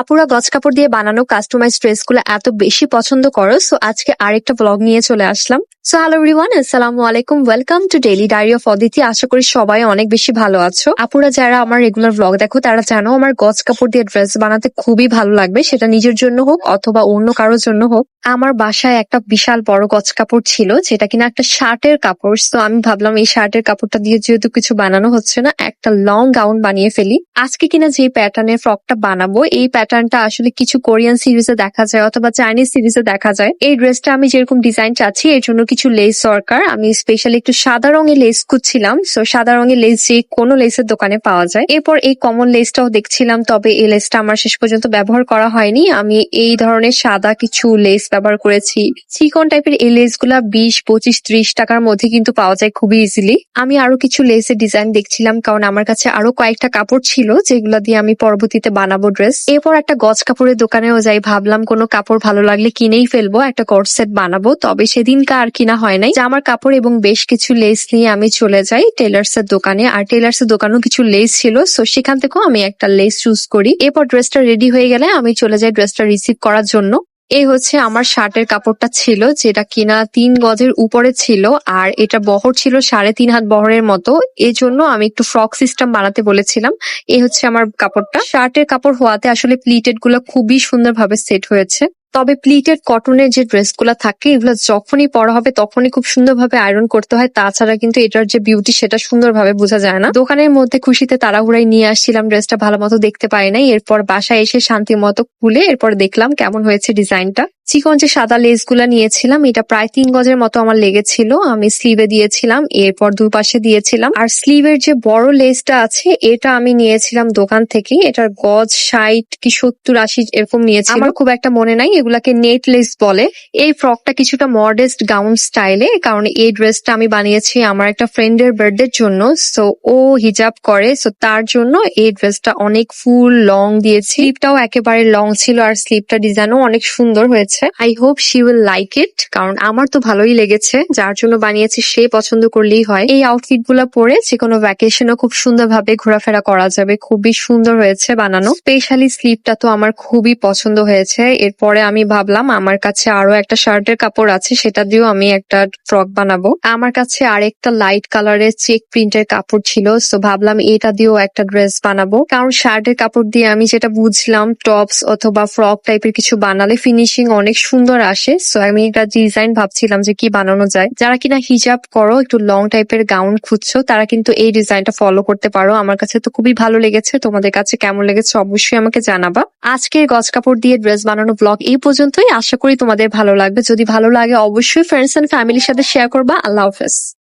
আপুরা গছ কাপড় দিয়ে বানানো কাস্টমাইজ ড্রেসগুলো এত বেশি পছন্দ করো সো আজকে আরেকটা ব্লগ নিয়ে চলে আসলাম। সো হ্যালো এভরিওয়ান আসসালামু আলাইকুম welcome to daily diary of Aditi আশা করি সবাই অনেক বেশি ভালো আছো। আপুরা যারা আমার রেগুলার ব্লগ দেখো, তারা জানো আমার গছ কাপড় দিয়ে ড্রেস বানাতে খুবই ভালো লাগবে, সেটা নিজের জন্য হোক অথবা অন্য কারোর জন্য হোক। আমার বাসায় একটা বিশাল বড় গজ কাপড় ছিল, যেটা কিনা একটা শার্টের কাপড়। তো আমি ভাবলাম এই শার্টের কাপড়টা দিয়ে যেহেতু কিছু বানানো হচ্ছে না, একটা লং গাউন বানিয়ে ফেলি। আজকে কিনা যে প্যাটার্নের ফ্রকটা বানাবো, এই প্যাটার্নটা আসলে কিছু কোরিয়ান সিরিজে দেখা যায় অথবা চাইনিজ সিরিজে দেখা যায়। এই ড্রেসটা আমি যেরকম ডিজাইন চাচ্ছি, এর জন্য কিছু লেস দরকার। আমি স্পেশালি একটু সাদা রঙের লেস খুঁজছিলাম। সো সাদা রঙের লেস যে কোনো লেসের দোকানে পাওয়া যায়। এরপর এই কমন লেসটাও দেখছিলাম, তবে এই লেসটা আমার শেষ পর্যন্ত ব্যবহার করা হয়নি। আমি এই ধরনের সাদা কিছু লেস ব্যবহার করেছি। চিকন টাইপের এই লেসগুলা বিশ, পঁচিশ, ত্রিশ টাকার মধ্যে কিন্তু পাওয়া যায় খুবই ইজিলি আমি আরও কিছু লেসের ডিজাইন দেখছিলাম কারণ আমার কাছে আরও কয়েকটা কাপড় ছিল যেগুলো দিয়ে আমি পরবর্তীতে বানাবো ড্রেস এরপর একটা গজ কাপড়ের দোকানেও যাই, ভাবলাম কোনো কাপড় ভালো লাগলে কিনেই ফেলব, একটা গড সেট বানাবো। তবে সেদিনকা আর কিনা হয় নাই। জামার কাপড় এবং বেশ কিছু লেস নিয়ে আমি চলে যাই টেলার্স এর দোকানে। আর টেলার্স এর দোকানেও কিছু লেস ছিল সো সেখান থেকেও আমি একটা লেস চুজ করি। এরপর ড্রেসটা রেডি হয়ে গেলে আমি চলে যাই ড্রেসটা রিসিভ করার জন্য। এই হচ্ছে আমার শার্টের কাপড়টা ছিল, যেটা কিনা তিন গজের উপরে ছিল, আর এটা বহর ছিল সাড়ে তিন হাত বহরের মতো। এই জন্য আমি একটু ফ্রক সিস্টেম বানাতে বলেছিলাম। এ হচ্ছে আমার কাপড়টা। শার্টের কাপড় হওয়াতে আসলে প্লিটেডগুলো খুবই সুন্দরভাবে সেট হয়েছে। তবে প্লিটেড কটনের যে ড্রেসগুলো থাকে, এগুলো যখনই পরা হবে তখনই খুব সুন্দরভাবে আয়রন করতে হয়। তাছাড়া কিন্তু এটার যে বিউটি সেটা সুন্দরভাবে বোঝা যায় না। দোকানের মধ্যে খুশিতে তাড়াহুড়াই নিয়ে আসছিলাম, ড্রেসটা ভালো মতো দেখতে পাই নাই। এরপর বাসায় এসে শান্তি মতো খুলে এরপর দেখলাম কেমন হয়েছে ডিজাইনটা চিকন যে সাদা লেসগুলা নিয়েছিলাম। এটা প্রায় তিন গজের মতো আমার লেগেছিল। আমি স্লিভে দিয়েছিলাম, এরপর দুই পাশে দিয়েছিলাম। আর স্লিভের যে বড় লেসটা আছে, এটা আমি নিয়েছিলাম দোকান থেকে এটার গজ ষাট কি সত্তর আশি এরকম নিয়েছিল। আমার খুব একটা মনে নাই, এগুলাকে নেট লেস বলে। এই ফ্রকটা কিছুটা মডেস্ট গাউন স্টাইলে কারণ এই ড্রেসটা আমি বানিয়েছি আমার একটা ফ্রেন্ডের বার্থডের জন্য। সো ও হিজাব করে সো তার জন্য এই ড্রেসটা অনেক ফুল লং দিয়েছি। স্লিপটাও একেবারে লং ছিল, আর স্লিপটা ডিজাইনও অনেক সুন্দর হয়েছে। I hope she will like it কারণ আমার তো ভালোই লেগেছে। যার জন্য বানিয়েছি, সে পছন্দ করলেই হয়। এই আউটফিটগুলা পরে যে কোনো ভ্যাকেশনও খুব সুন্দরভাবে ঘোরাফেরা করা যাবে। খুবই সুন্দর হয়েছে বানানো। স্পেশালি স্লিপটা তো আমার খুবই পছন্দ হয়েছে। এরপরে আমি ভাবলাম, আমার কাছে আরও একটা শার্টের কাপড় আছে, সেটা দিয়েও আমি একটা ফ্রক বানাবো। আমার কাছে আরেকটা লাইট কালারের চেক প্রিন্টের কাপড় ছিল সো ভাবলাম এটা দিয়েও একটা ড্রেস বানাবো। কারণ শার্টের কাপড় দিয়ে আমি যেটা বুঝলাম টপস অথবা ফ্রক টাইপের কিছু বানালে ফিনিশিং অনেক সুন্দর আসে। সো আমি একটা ডিজাইন ভাবছিলাম যে কি বানানো যায়। যারা কিনা হিজাব করো, একটু লং টাইপের গাউন খুঁজছো, তারা কিন্তু এই ডিজাইনটা ফলো করতে পারো। আমার কাছে তো খুবই ভালো লেগেছে। তোমাদের কাছে কেমন লেগেছে অবশ্যই আমাকে জানাবা। আজকে গজ কাপড় দিয়ে ড্রেস বানানো ব্লগ এই পর্যন্তই। আশা করি তোমাদের ভালো লাগবে। যদি ভালো লাগে, অবশ্যই ফ্রেন্ডস এন্ড ফ্যামিলির সাথে শেয়ার করবা। আল্লাহ হাফেজ।